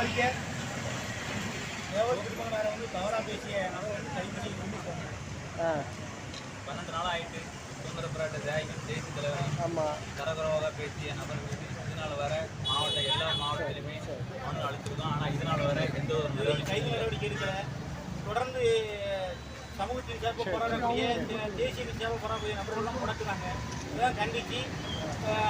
கோரிக்கை தேவர் திருமகனாரை வந்து தவறாக பேசிய நபர் வந்து கொண்டு போகணும் பன்னெண்டு நாள் ஆயிட்டு சுதந்திர போராட்ட தியாகிகள் தேசிய தலைவர் ஆமாம் தரகுறவாக பேசிய நபர் மீது இதனால் வர மாவட்ட எல்லா மாவட்டத்திலுமே மனு அளிச்சிருக்கோம் ஆனால் இதனால் வர எந்த ஒரு கைது நடவடிக்கை தொடர்ந்து சமூகத்தின் சார்பாக போராடக்கூடிய தேசிய சேவை போராடக்கூடிய நபர்கள்லாம் முடக்குறாங்க. இதெல்லாம் கண்டிச்சு. அஹ்,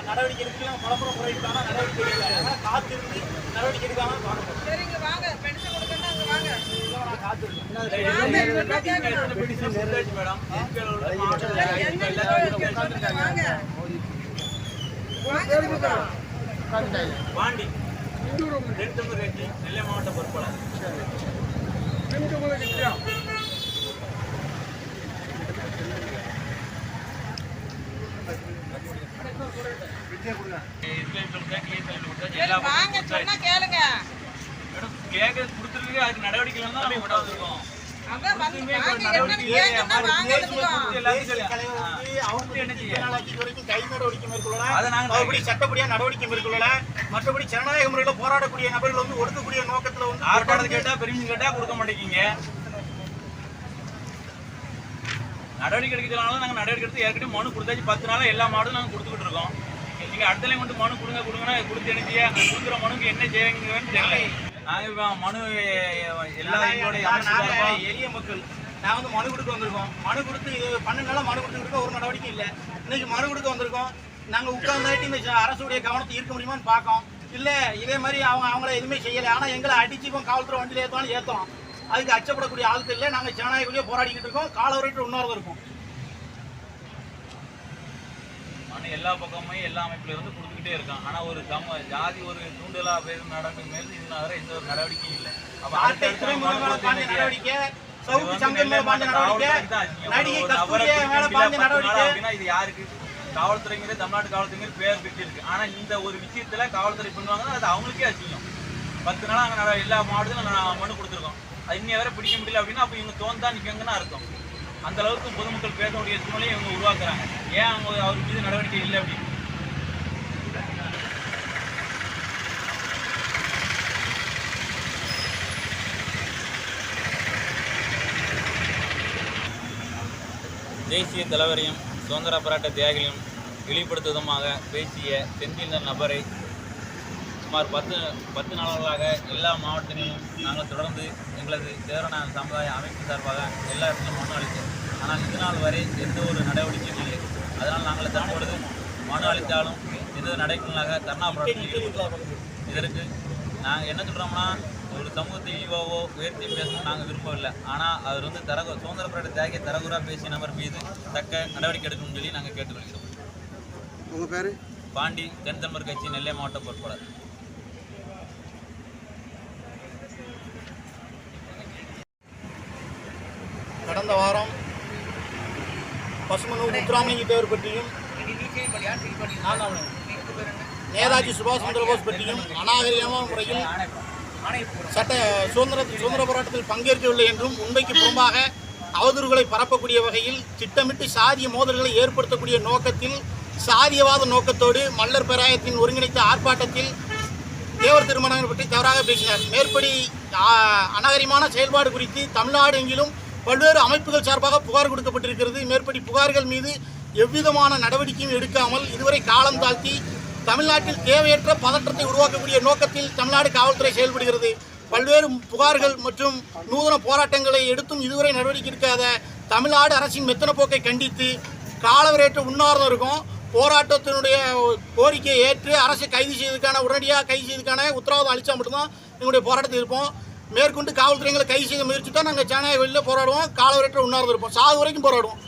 நடவடிக்கை எடுக்கலாம் பலமுறை முறையிட்டாங்க நடவடிக்கை எடுக்கல காத்திருந்து நடவடிக்கை எடுக்காம காணப்படும் சரிங்க வாங்க. பென்ஷன் கொடுக்கணும் அங்க வாங்க. நான் காத்திருக்கேன். மேடம். பாண்டி தமிழ் கட்சி நெல்லை மாவட்ட பொறுப்பாளர் இஸ்ரேல் கொடுத்தா, டிஎஸ்எல் கொடுத்தா, சரி எல்லா வாங்க சொன்னா கேளுங்க மேடம் கேட்கறது கொடுத்துருக்கு அதுக்கு நடவடிக்கை தான் நம்ம விட வந்திருக்கோம் அதான் வந்து வாங்க என்னன்னு கேங்கன்னா வாங்க எடுத்துக்கோ. தேசிய தலைவர் வந்து அவங்க என்ன செய்ய? இத்தனை நாளைக்கு இது வரைக்கும் கைது நடவடிக்கை மேற்கொள்ளல. அதை நாங்க மறுபடி சட்டப்படியா நடவடிக்கை மேற்கொள்ளல. மற்றபடி ஜனநாயக முறையில் போராடக்கூடிய நபர்கள் வந்து ஒடுக்கக்கூடிய நோக்கத்துல வந்து ஆர்ப்பாட்டத்தை கேட்டா பெர்மிஷன் கேட்டா கொடுக்க மாட்டேங்கிங்க. நடவடிக்கை எடுக்கிறதுனால நாங்க நடவடிக்கை எடுத்து ஏற்கனவே மனு கொடுத்தாச்சு. பத்து நாளா எல்லா மாடும் நாங்க கொடுத்துக்கிட்டு இருக்கோம். நீங்க அடுத்த கொண்டு மனு கொடுங்க கொடுங்கன்னா கொடுத்து அந்த கொடுக்குற மனுக்கு என்ன செய்யுங்கன்னு தெரியல. நாங்க இப்ப மனு எல்லா எங்களுடைய எளிய மக்கள். நான் வந்து மனு கொடுக்க வந்திருக்கோம். மனு கொடுத்து இது பன்னெண்டு மனு கொடுத்துருக்க ஒரு நடவடிக்கை இல்லை. இன்னைக்கு மனு கொடுக்க வந்திருக்கோம். நாங்க உட்கார்ந்தாட்டி இந்த அரசுடைய கவனத்தை ஈர்க்க முடியுமான்னு பார்க்கோம் இல்ல இதே மாதிரி அவங்க அவங்கள எதுவுமே செய்யல. ஆனா எங்களை அடிச்சு இப்போ காவல்துறை வண்டியில ஏத்தாலும் ஏத்தோம். அதுக்கு அச்சப்படக்கூடிய ஆட்கள் இல்லை. நாங்க ஜனநாயகத்திலேயே போராடிக்கிட்டு இருக்கோம். காலவரைட்டு உணர்வு இருக்கும் மனு எல்லா பக்கமுமே எல்லா அமைப்புல இருந்து கொடுத்துக்கிட்டே இருக்கான் ஆனா ஒரு சம ஜாதி ஒரு தூண்டலா பேர் நடக்கும் மேல் இதுல எந்த ஒரு நடவடிக்கையும் இல்லை. அப்ப அப்படின்னா இது யாருக்கு? காவல்துறைங்கிறது தமிழ்நாட்டு காவல்துறைங்கிற பேர் பெற்று இருக்கு. ஆனா இந்த ஒரு விஷயத்துல காவல்துறை பண்ணுவாங்கன்னா அது அவங்களுக்கே அசிங்கம். பத்து நாள் அங்க எல்லா மாவட்டத்திலும் நான் மனு கொடுத்துருக்கோம். அது இன்னைய வரை பிடிக்க முடியல அப்படின்னா அப்ப இவங்க தோந்தா நிக்கங்கன்னா அர்த்தம். அந்த அளவுக்கு பொதுமக்கள் பேச முடிய சூழ்நிலையை இவங்க உருவாக்குறாங்க. ஏன் அவங்க அவர் மீது நடவடிக்கை இல்லை அப்படின்னு தேசிய தலைவரையும் சுதந்திர போராட்ட தியாகிகளையும் வெளிப்படுத்துவதமாக பேசிய செந்தில் நபரை சுமார் பத்து பத்து நாள்களாக எல்லா மாவட்டங்களிலும் நாங்கள் தொடர்ந்து எங்களது சேரண சமுதாய அமைப்பு சார்பாக எல்லா இடத்திலும் மனு அளித்தோம். ஆனால் இதனால் நாள் வரை எந்த ஒரு நடவடிக்கையும் இல்லை. அதனால் நாங்கள் தற்பொழுது மனு அளித்தாலும் எந்த நடைமுறையாக தர்ணா இதற்கு நாங்கள் என்ன சொல்கிறோம்னா ஒரு சமூகத்தை இழிவாவோ உயர்த்தி பேசணும் நாங்கள் விரும்பவில்லை. ஆனால் அவர் வந்து தரகு சுதந்திர போராட்ட தியாகிய தரகுறா பேசிய நபர் மீது தக்க நடவடிக்கை எடுக்கணும்னு சொல்லி நாங்கள் கேட்டுக்கொள்கிறோம். உங்கள் பேர்? பாண்டி தென் தமிழ் கட்சி நெல்லை மாவட்ட பொறுப்பாளர். கடந்த வாரம் பசுமனு முத்துராமலிங்க தேவர் பற்றியும் நேதாஜி சுபாஷ் சந்திர போஸ் பற்றியும் அநாகரிகமான முறையில் சட்ட சுதந்திர சுதந்திர போராட்டத்தில் பங்கேற்கவில்லை என்றும் உண்மைக்கு புறம்பாக அவதூறுகளை பரப்பக்கூடிய வகையில் திட்டமிட்டு சாதிய மோதல்களை ஏற்படுத்தக்கூடிய நோக்கத்தில் சாதியவாத நோக்கத்தோடு மல்லர் பேராயத்தின் ஒருங்கிணைத்த ஆர்ப்பாட்டத்தில் தேவர் திருமணங்கள் பற்றி தவறாக பேசினார். மேற்படி ஆ, அநாகரிகமான செயல்பாடு குறித்து தமிழ்நாடு எங்கிலும் பல்வேறு அமைப்புகள் சார்பாக புகார் கொடுக்கப்பட்டிருக்கிறது. மேற்படி புகார்கள் மீது எவ்விதமான நடவடிக்கையும் எடுக்காமல் இதுவரை காலம் தாழ்த்தி தமிழ்நாட்டில் தேவையற்ற பதற்றத்தை உருவாக்கக்கூடிய நோக்கத்தில் தமிழ்நாடு காவல்துறை செயல்படுகிறது. பல்வேறு புகார்கள் மற்றும் நூதன போராட்டங்களை எடுத்தும் இதுவரை நடவடிக்கை எடுக்காத தமிழ்நாடு அரசின் மெத்தன போக்கை கண்டித்து காலவரையற்ற உண்ணாவிரதம் இருக்கும். போராட்டத்தினுடைய கோரிக்கையை ஏற்று அரசை கைது செய்வதற்கான உடனடியாக கைது செய்வதற்கான உத்தரவாதம் அளித்தா மட்டும்தான் எங்களுடைய போராட்டத்தில் இருப்போம் மேற்கொண்டு காவல்துறைகளை கைது செய்ய முயற்சி தான் நாங்கள் ஜனநாயக வெளியில் போராடுவோம். காலவரையற்ற உண்ணாவிரதம் இருப்போம். சாகு வரைக்கும் போராடுவோம்.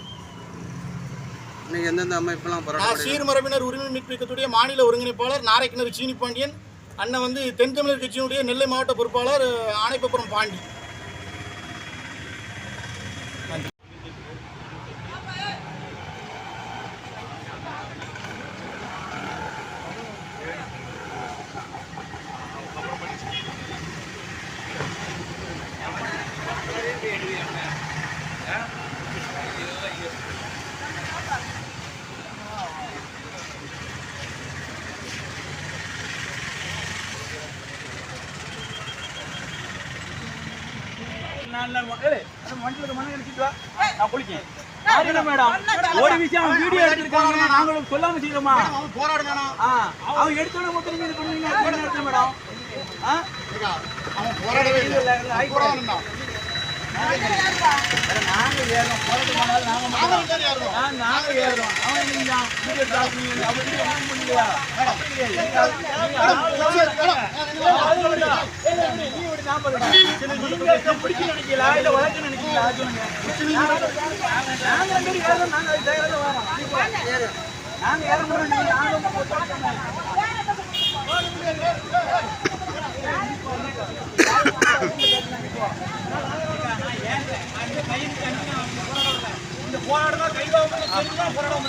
எந்தெந்த அமைப்பெல்லாம் நான் சீர்மரபினர் உரிமை மீட்பிக்கத்துடைய மாநில ஒருங்கிணைப்பாளர் நாரைக்கிணறு சீனி பாண்டியன் அண்ணன் வந்து தென் தமிழர் கட்சியினுடைய நெல்லை மாவட்ட பொறுப்பாளர் ஆணைப்பபுரம் பாண்டி. ஒரு விஷயம் வீடியோ எடுத்திருக்காங்க நாங்களும் சொல்லாம செய்யறோமா போராடுறான் அவன் எடுத்தோட மொத்தம் நீங்க பண்ணுவீங்க மேடம் அவன் போராடவே இல்லை நாங்க ஏறோம் போராட்டம் நாங்க வரோம். ஏற முடியும், நாங்க வந்து போட்டு இந்த போராடுறதா கை வாங்க தெரிஞ்சா போராடாம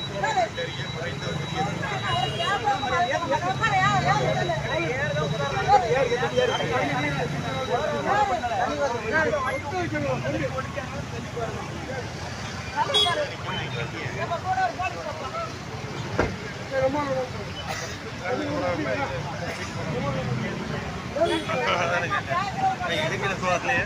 எடுக்கிற சோழர்களே